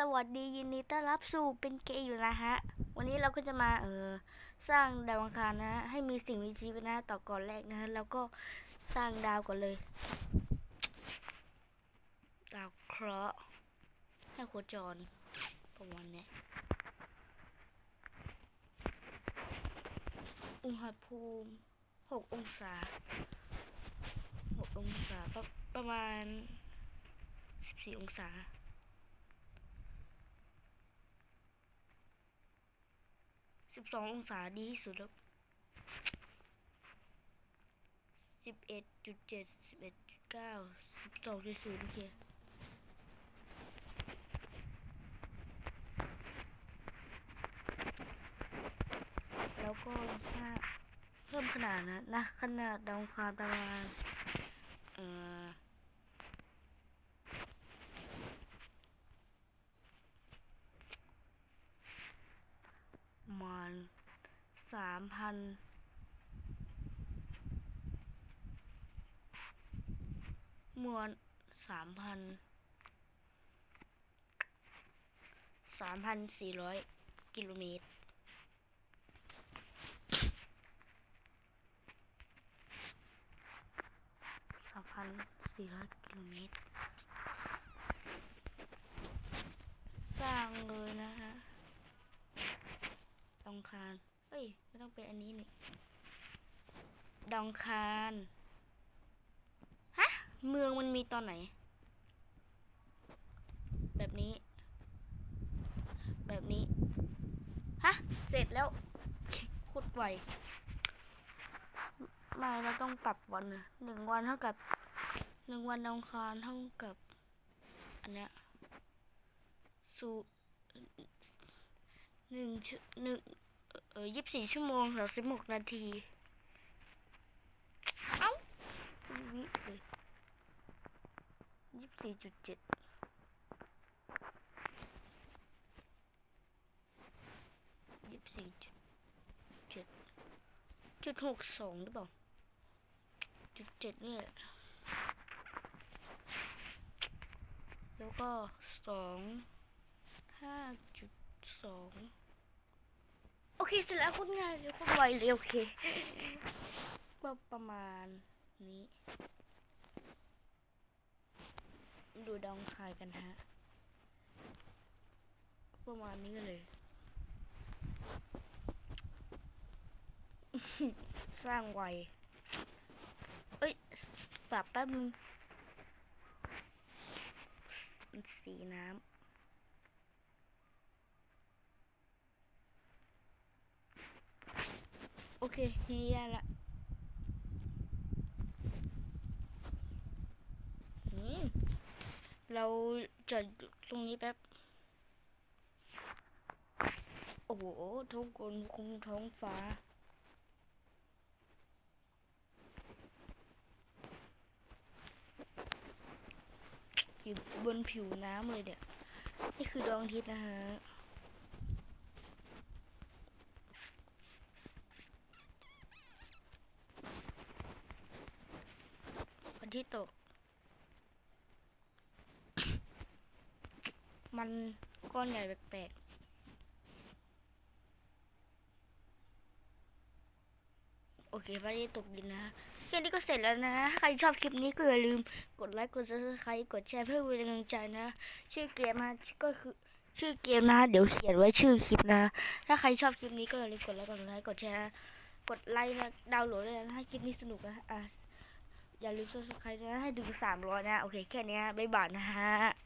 สวัสดียินดีต้อนรับสู่เป็นเกย์อยู่นะฮะ วันนี้เราก็จะมาเออสร้างดาวอังคารนะ ให้มีสิ่งมีชีวิตนะต่อก่อนแรกนะฮะแล้วก็สร้างดาวก่อนเลย ดาวเคราะห์ให้โคจรประมาณเนี้ยอุณหภูมิหกองศาหกองศาประประมาณสิบสี่องศา สิบสององศาดีที่สุดแล้วสิบเอ็ดจุดเจ็ดสิบเอ็ดจุดเก้าสิบสองจุดศูนย์โอเคแล้วก็ถ้าเพิ่มขนาดนะนะ ขนาดดาวคารประมาณเอ่อ ประ มาณสามพันมวลสามพันสามพันสี่ร้อยกิโลเมตร สามพันสี่ร้อยกิโลเมตร สร้างเลยนะฮะ ดองคาร เอ้ย ไม่ต้องเป็ นอันนี้นี่ดองคารฮะ เมืองมันมีตอนไหน แบบนี้ แบบนี้ ฮะ เสร็จแล้วโคตรไวไม่เราต้องปรับวันหนึ่งวันเท่ากับหนึ่งวันดองคารเท่ากับ อันเนี้ยสูหนึ่งชหนึ่ง ออยี่สิบสี่ชั่วโมงสามสิบหกนาที เอ้าวิเลยยี่สิบสี่จุดเจ็ดยี่สิบสี่จุดเจ็ดจุดหกสองหรือเปล่าจุดเจ็ดนี่แหละแล้วก็สองห้าจุดสอง โอเคเสร็จแล้วโคนง่ายเลยโคนไวเลยโอเคก็ประมาณนี้ ดูดองคายกันฮะ ประมาณนี้เลย สร้างไวเอ้ยปรับแป๊บนึง สีน้ำ โอ เคนี่ได้ละอืมเราจอดตรงนี้แป๊บ โอ้โหทุกคนคุมท้องฟ้า อยู่บนผิวน้ำเลยเนี่ยนี่คือดวงอาทิตย์นะฮะ ที่ตก มันก้อนใหญ่แปลกๆโอเคพระอาทิตย์ตกดินนะฮะแค่นี้ก็เสร็จแล้วนะ ใครชอบคลิปนี้ก็อย่าลืม กดไลค์ กด subscribe กดแชร์เพื่อเป็นกำลังใจนะ ชื่อเกมนะก็คือชื่อเกมนะ เดี๋ยวเขียนไว้ชื่อคลิปนะ ถ้าใครชอบคลิปนี้ก็อย่าลืมกดไลค์ กดไลค์ กดแชร์ กดไลค์นะดาวน์โหลดเลยนะถ้าคลิปนี้สนุกนะอะ อย่าลืม subscribe นะให้ถึงสามร้อยนะ โอเค แค่นี้บ๊ายบายนะฮะ